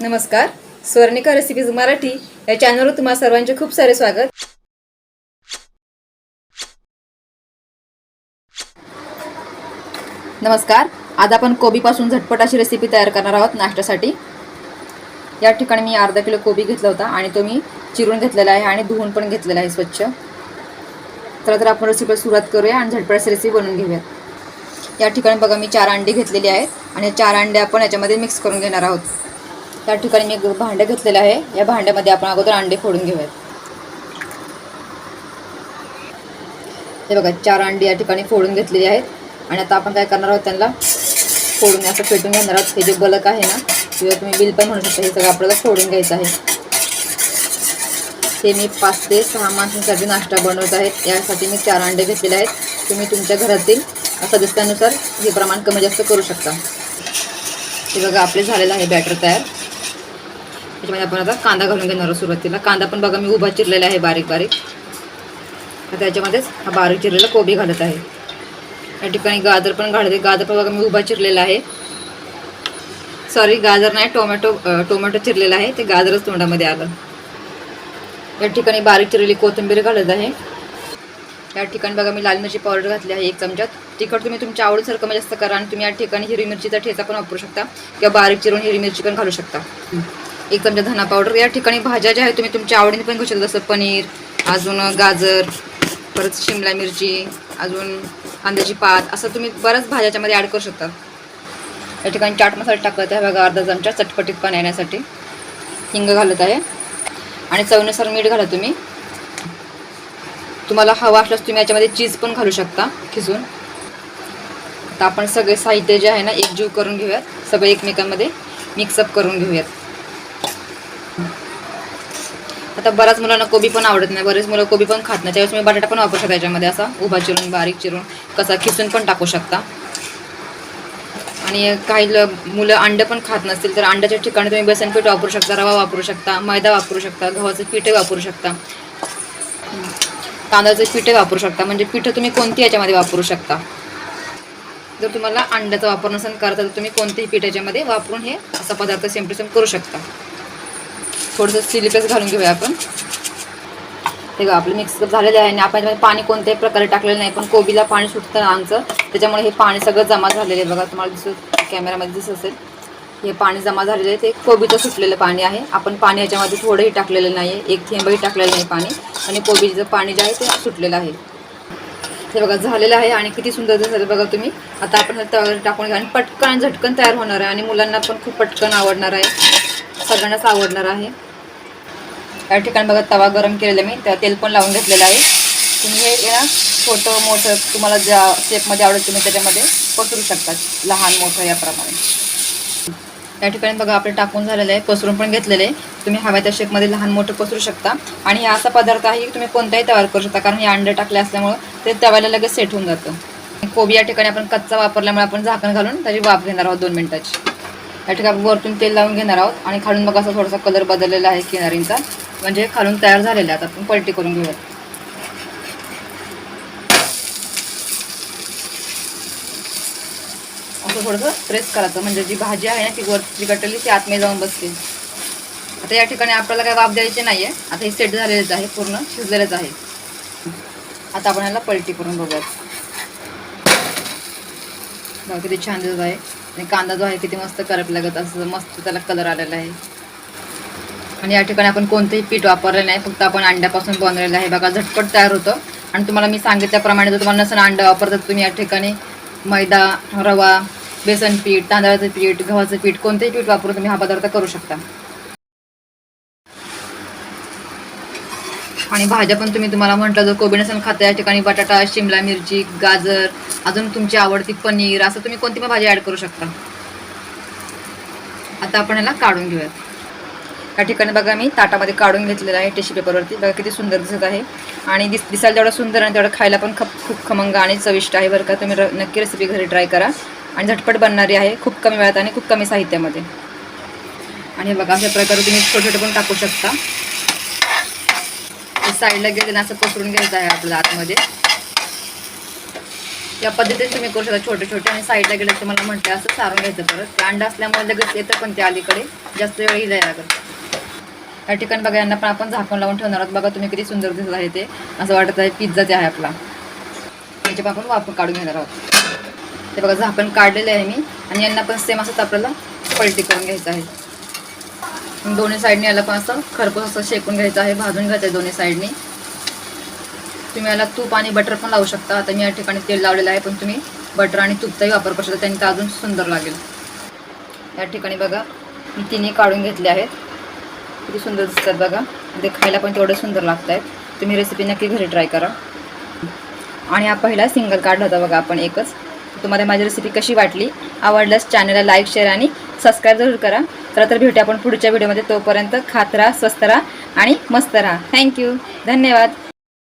नमस्कार. स्वर्णिका रेसिपीज मराठी या चॅनलवर तुम्हाला सर्वांचे खूप सारे स्वागत. नमस्कार. आज आपण कोबीपासून झटपट अशी रेसिपी तयार करणार आहोत नाश्त्यासाठी. या ठिकाणी मी अर्धा किलो कोबी घेतला होता आणि तो मी चिरून घेतलेला आहे आणि धुवून पण घेतलेला आहे स्वच्छ. तर तर आपण रेसिपी सुरुवात करूया आणि झटपट अशी रेसिपी बनवून घेऊयात. या ठिकाणी बघा मी चार अंडी घेतलेली आहेत आणि चार अंडे आपण याच्यामध्ये मिक्स करून घेणार आहोत. त्या ठिकाणी मी एक भांडं घेतलेलं आहे. या भांड्यामध्ये आपण अगोदर अंडे फोडून घेऊयात. हे बघा चार अंडी या ठिकाणी फोडून घेतलेली आहेत. आणि आता आपण काय करणार आहोत त्यांना? फोडून असं फेटून घेणार आहोत. हे जे बलक आहे ना किंवा तुम्ही बिल पण म्हणू शकता हे सगळं आपल्याला फोडून घ्यायचं आहे. हे मी पाच ते सहा माणसांसाठी नाश्ता बनवत आहेत यासाठी मी चार अंडे घेतलेले आहेत. तुम्ही तुमच्या घरातील सदस्यानुसार हे प्रमाण कमी जास्त करू शकता. हे बघा आपले झालेलं आहे बॅटर तयार. त्याच्यामध्ये आपण आता कांदा घालून घेणार आहोत सुरुवातीला. कांदा पण बघा मी उभा चिरलेला आहे बारीक बारीक. त्याच्यामध्येच हा बारीक चिरलेला कोबी घालत आहे. या ठिकाणी गाजर पण घालते. गाजर पण बघा मी उभा चिरलेला आहे. सॉरी गाजर नाही टोमॅटो टोमॅटो चिरलेला आहे. ते गाजरच तोंडामध्ये आलं. या ठिकाणी बारीक चिरलेली कोथिंबीर घालत आहे. या ठिकाणी बघा मी लाल मिरची पावडर घातली आहे एक चमच्यात तिखट तुम्ही तुमच्या आवडीसारखं म्हणजे जास्त करा आणि तुम्ही या ठिकाणी हिरवी मिरचीचा ठेचा पण वापरू शकता किंवा बारीक चिरून हिरवी मिरची पण घालू शकता. एक चमचा धना पावडर या ठिकाणी भाज्या ज्या आहेत तुम्ही तुमच्या आवडीने पण घेऊ शकता. जसं पनीर अजून गाजर परत शिमला मिरची अजून कांद्याची पात असं तुम्ही बऱ्याच भाज्याच्यामध्ये ॲड करू शकता. या ठिकाणी चाट मसाला टाकत आहे. बघा अर्धा चमचा चटपटीत पण येण्यासाठी हिंग घालत आहे. आणि चवीनुसार मीठ घाला तुम्ही. तुम्हाला हवा असल्यास तुम्ही याच्यामध्ये चीज पण घालू शकता खिसून. आता आपण सगळे साहित्य जे आहे ना एकजीव करून घेऊयात. सगळे एकमेकांमध्ये मिक्सअप करून घेऊयात. आता बऱ्याच मुलांना कोबी पण आवडत नाही. बरेच मुलं कोबी पण खात नाही. त्यावेळेस तुम्ही बटाटा पण वापरू शकता याच्यामध्ये असा. उभा चिरून बारीक चिरून. कसा खिसून पण टाकू शकता. आणि काही मुलं अंडं पण खात नसतील तर अंड्याच्या ठिकाणी तुम्ही बेसन पीठ वापरू शकता रवा वापरू शकता मैदा वापरू शकता गव्हाचं पीठही वापरू शकता. तांदळाचं पीठही वापरू शकता. म्हणजे पिठं तुम्ही कोणती याच्यामध्ये वापरू शकता? जर तुम्हाला अंड्याचा वापर नसेल करता तर तुम्ही कोणतेही पीठ याच्यामध्ये वापरून हे असा पदार्थ सेम टू सेम करू शकता. थोडंसं चिली पेस्ट घालून घेऊया आपण. हे आपलं मिक्स झालेलं आहे आणि आपण पाणी कोणत्याही प्रकारे टाकलेलं नाही पण कोबीला पाणी सुटतं आमचं. त्याच्यामुळे हे पाणी सगळं जमा झालेलं आहे. बघा तुम्हाला दिसत कॅमेरामध्ये दिसत असेल. हे पाणी जमा झालेलं आहे. ते कोबीचं सुटलेलं पाणी आहे. आपण पाणी याच्यामध्ये थोडंही टाकलेलं नाही आहे एक थेंबही टाकलेलं नाही पाणी. आणि कोबीचं पाणी जे आहे ते सुटलेलं आहे. हे बघा झालेलं आहे आणि किती सुंदर दिसत बघा तुम्ही. आता आपण हे तव्यावर टाकून घ्या आणि पटकन आणि झटकन तयार होणार आहे. आणि मुलांना पण खूप पटकन आवडणार आहे. सगळ्यांनाच आवडणार आहे. या ठिकाणी बघा तवा गरम केलेला मी. त्या तेल पण लावून घेतलेलं आहे. तुम्ही हे ना छोटं मोठं तुम्हाला ज्या शेपमध्ये आवडेल तुम्ही त्याच्यामध्ये पसरू शकता लहान मोठं याप्रमाणे. या ठिकाणी बघा आपलं टाकून झालेलं आहे. पसरून पण घेतलेलं आहे. तुम्ही हव्या त्या शेपमध्ये लहान मोठं पसरू शकता. आणि हा असा पदार्थ आहे की तुम्ही कोणताही तयार करू शकता. कारण हे अंडे टाकले असल्यामुळं ते तव्याला लगेच सेट होऊन जातं. कोबी या ठिकाणी आपण कच्चा वापरल्यामुळे आपण झाकण घालून त्याची वाफ घेणार आहोत दोन मिनटाची. या ठिकाणी आपण वरतून तेल लावून घेणार आहोत. आणि खालून बघा असा थोडासा कलर बदललेला आहे किनारींचा. म्हणजे खालून तयार झालेला आहे आता आपण पलटी करून घेऊयात. असं थोडंसं प्रेस करायचं. म्हणजे जी भाजी आहे ना ती वरची गटली ती आतमध्ये जाऊन बसते. आता या ठिकाणी आपल्याला काय वाफ द्यायची नाही आहे आता हे सेट झालेलंच आहे. पूर्ण शिजलेलंच आहे. आता आपण ह्याला पलटी करून बघूयात. किती छान दिसत आहे. आणि कांदा जो आहे किती मस्त करप लागत असं मस्त त्याला कलर आलेला आहे. आणि या ठिकाणी आपण कोणतेही पीठ वापरलं नाही फक्त आपण अंड्यापासून बनवलेलं आहे. बघा झटपट तयार होतं. आणि तुम्हाला मी सांगितल्याप्रमाणे जर तुम्हाला नसेल अंडं वापरतात तुम्ही या ठिकाणी मैदा रवा बेसन पीठ तांदळाचं पीठ गव्हाचं पीठ कोणतेही पीठ वापरून तुम्ही हा पदार्थ करू शकता. आणि भाज्या पण तुम्ही तुम्हाला म्हटलं जर कोबी नसेल खाता या ठिकाणी बटाटा शिमला मिरची गाजर अजून तुमची आवडती पनीर असं तुम्ही कोणती पण भाजी ॲड करू शकता. आता आपण याला काढून घेऊयात. या ठिकाणी बघा मी ताटामध्ये काढून घेतलेलं आहे टिश्यू पेपरवरती बघा किती सुंदर दिसत आहे. आणि दिस दिसायला जेवढं सुंदर आणि तेवढं खायला पण खप खूप खमंग आणि चविष्ट आहे बरं का. तुम्ही र- नक्की रेसिपी घरी ट्राय करा. आणि झटपट बनणारी आहे खूप कमी वेळात आणि खूप कमी साहित्यामध्ये. आणि बघा अशा प्रकारे तुम्ही छोटे छोटे पण टाकू शकता. ते साईडला गेले ना असं पसरून घ्यायचं आहे आपल्या आतमध्ये. या पद्धतीने तुम्ही करू शकता छोटे छोटे आणि साईडला गेलं तर मला म्हटलं असं सारून घ्यायचं परत. ते अंडा असल्यामुळे लगेच येतं पण ते अलीकडे. जास्त वेळ हिलाय लागत. या ठिकाणी बघा यांना पण आपण झाकण लावून ठेवणार आहोत. बघा तुम्ही किती सुंदर दिसत आहे ते. असं वाटत आहे पिझ्झा जे आहे आपला. याचे पण आपण वापर काढून घेणार आहोत. ते बघा झाकण काढलेले आहे मी. आणि यांना पण सेम असंच आपल्याला पलटी करून घ्यायचं आहे. दोन्ही साईडने याला पण असं खरपूस असं शेकून घ्यायचं आहे. भाजून घ्यायचं आहे दोन्ही साईडने तुम्ही याला तूप आणि बटर पण लावू शकता. आता मी या ठिकाणी तेल लावलेलं आहे पण तुम्ही बटर आणि तूपचाही वापर करू शकता. त्यांनी तर अजून सुंदर लागेल. या ठिकाणी बघा मी तिन्ही काढून घेतले आहेत. किती सुंदर दिसतात बघा. ते खायला पण तेवढे सुंदर लागत आहेत तुम्ही रेसिपी नक्की घरी ट्राय करा. आणि हा पहिला सिंगल काढला होता बघा आपण एकच. तुम्हाला माझी रेसिपी कशी वाटली? आवडल्यास चॅनलला लाईक शेअर आणि सबस्क्राईब जरूर करा. तर तर भेटूया आपण पुढच्या व्हिडिओमध्ये तोपर्यंत खात राहा स्वस्त राहा आणि मस्त राहा. थँक्यू धन्यवाद.